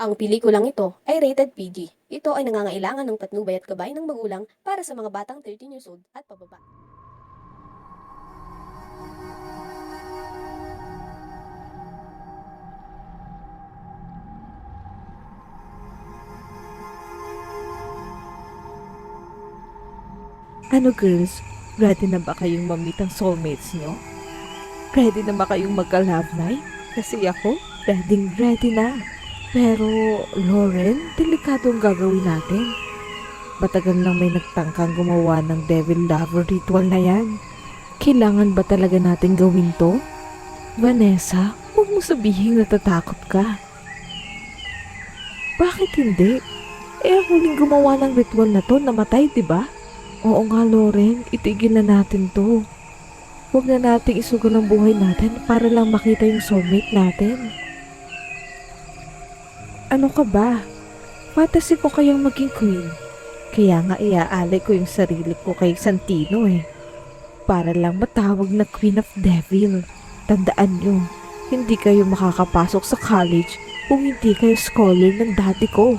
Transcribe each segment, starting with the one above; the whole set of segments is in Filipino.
Ang pelikulang ito ay rated PG. Ito ay nangangailangan ng patnubay at gabay ng magulang para sa mga batang 13 years old at pababa. Ano girls, ready na ba kayong mamit ang soulmates nyo? Ready na ba kayong magka-love night? Kasi ako, ready ready na. Pero, Lauren, delikado ang gagawin natin. Matagal lang may nagtangkang gumawa ng devil lover ritual na yan. Kailangan ba talaga natin gawin to? Vanessa, huwag mo sabihin natatakot ka. Bakit hindi? Eh, ang huling gumawa ng ritual na to, namatay, di ba? Oo nga, Loren. Itigil na natin to. Huwag na nating isugal ang buhay natin para lang makita yung soulmate natin. Ano ka ba? Fantasy ko kayang maging queen. Kaya nga iaalay ko yung sarili ko kay Santino eh. Para lang matawag na Queen of Devil. Tandaan nyo, hindi kayo makakapasok sa college kung hindi kayo scholar ng dati ko.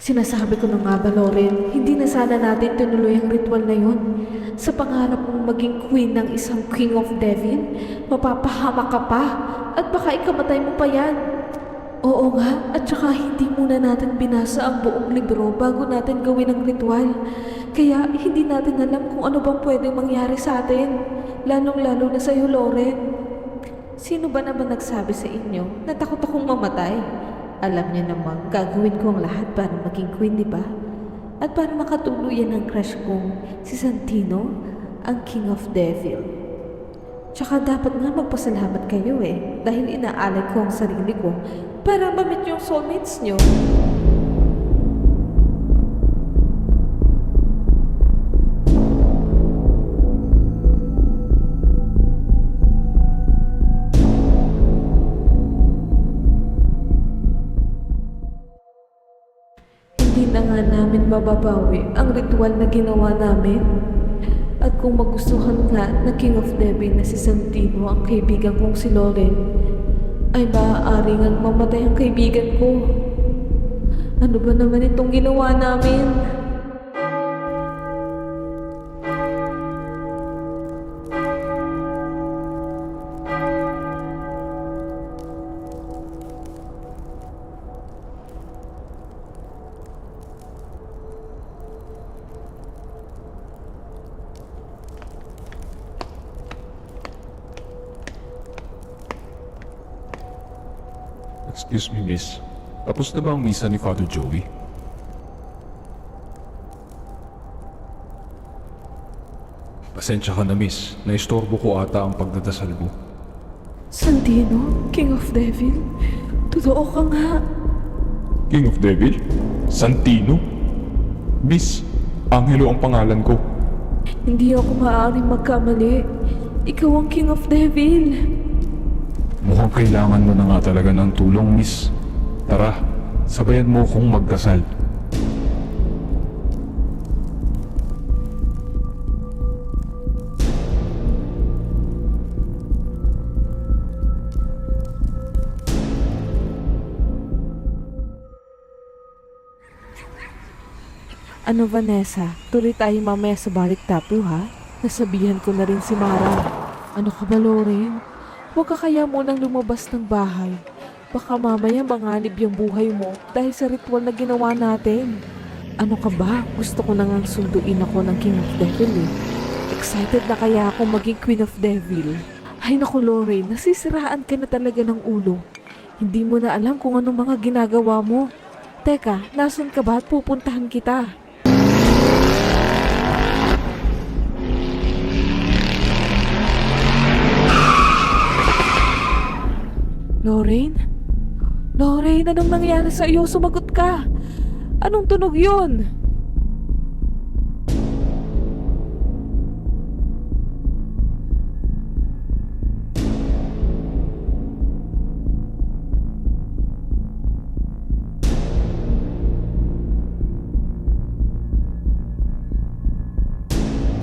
Sinasabi ko na nga ba, Loren, hindi na sana natin tinuloy ang ritual na yun. Sa pangarap mong maging queen ng isang king of devil, mapapahamak ka pa at baka ikamatay mo pa yan. Oo nga, at saka hindi muna natin binasa ang buong libro bago natin gawin ang ritual. Kaya hindi natin alam kung ano bang pwedeng mangyari sa atin. Lalong-lalo na sa'yo, Loren. Sino ba naman nagsabi sa inyo na takot akong mamatay? Alam niya namang gagawin ko ang lahat para maging queen, di ba? At para makatuluyan ang crush kong si Santino, ang King of Devil. Tsaka dapat nga magpasalamat kayo eh, dahil inaalay ko ang sarili ko para mamit yung soulmates nyo. Namin mababawi ang ritual na ginawa namin. At kung magustuhan nga na King of Devil na si Santino ang kaibigan kong si Loren, ay maaari nga mamatay ang kaibigan ko. Ano ba naman itong ginawa namin? Excuse me, miss. Tapos na ba ang misa ni Father Joey? Pasensya ka na, miss. Naistorbo ko ata ang pagdadasal mo. Santino? King of Devil? Totoo ka nga. King of Devil? Santino? Miss, Angelo ang pangalan ko. Hindi ako maaaring magkamali. Ikaw ang King of Devil. Mukhang kailangan mo na nga talaga ng tulong, miss. Tara, sabayan mo kong magdasal. Ano Vanessa, tuloy tayo mamaya sa balik tapo ha? Nasabihan ko na rin si Mara. Ano ka ba Loren? Huwag ka kaya munang lumabas ng bahay. Baka mamaya manganib yung buhay mo dahil sa ritual na ginawa natin. Ano ka ba? Gusto ko na ngang sunduin ako ng King of Devil eh. Excited na kaya ako maging Queen of Devil. Ay naku Lorraine, nasisiraan ka na talaga ng ulo. Hindi mo na alam kung anong mga ginagawa mo. Teka, nasan ka ba at pupuntahan kita? Lorraine? Lorraine, anong nangyari sa iyo? Sumagot ka! Anong tunog yun?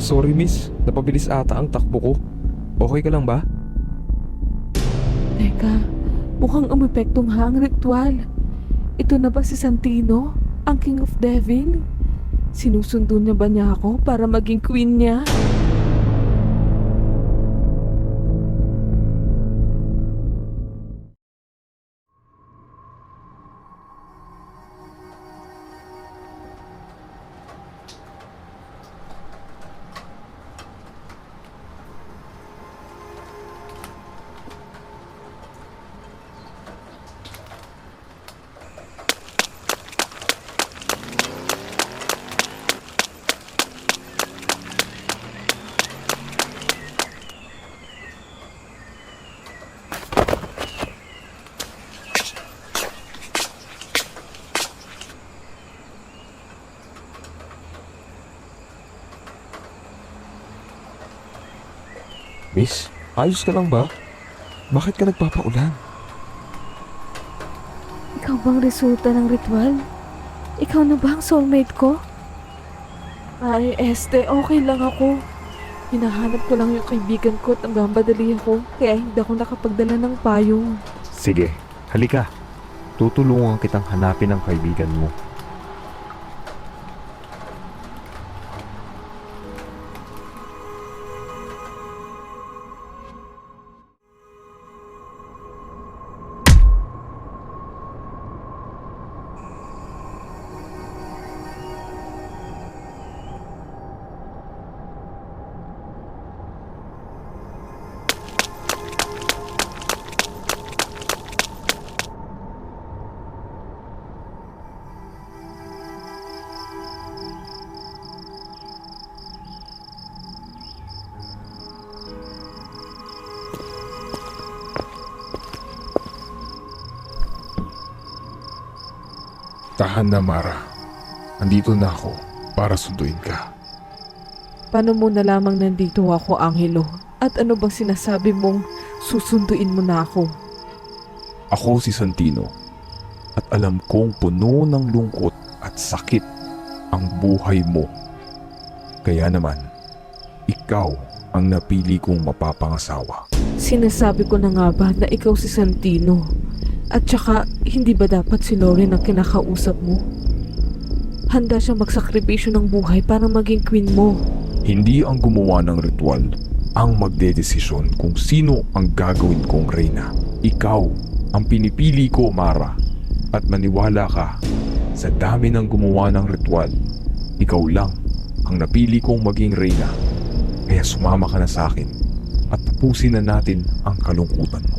Sorry miss, napabilis ata ang takbo ko. Okay ka lang ba? Teka, mukhang umipektong ha ang ritual. Ito na ba si Santino, ang King of Devil? Sinusundo niya ba niya ako para maging queen niya? Miss, ayos ka lang ba? Bakit ka nagpapaulan? Ikaw bang resulta ng ritual? Ikaw na ba ang soulmate ko? Ay, Este, okay lang ako. Hinahanap ko lang yung kaibigan ko at nagmamadali ako, kaya hindi ako nakapagdala ng payong. Sige, halika. Tutulungan kitang hanapin ang kaibigan mo. Tahan na Mara. Andito na ako para sunduin ka. Paano mo na lamang nandito ako, Angelo? At ano bang sinasabi mong susunduin mo na ako? Ako si Santino at alam kong puno ng lungkot at sakit ang buhay mo. Kaya naman, ikaw ang napili kong mapapangasawa. Sinasabi ko na nga ba na ikaw si Santino? At saka, hindi ba dapat si Lauren ang kinakausap mo? Handa siyang magsakripisyo ng buhay para maging queen mo. Hindi ang gumawa ng ritual ang magdedesisyon kung sino ang gagawin kong reyna. Ikaw ang pinipili ko, Mara. At maniwala ka, sa dami ng gumawa ng ritual, ikaw lang ang napili kong maging reyna. Kaya sumama ka na sa akin at tapusin na natin ang kalungkutan mo.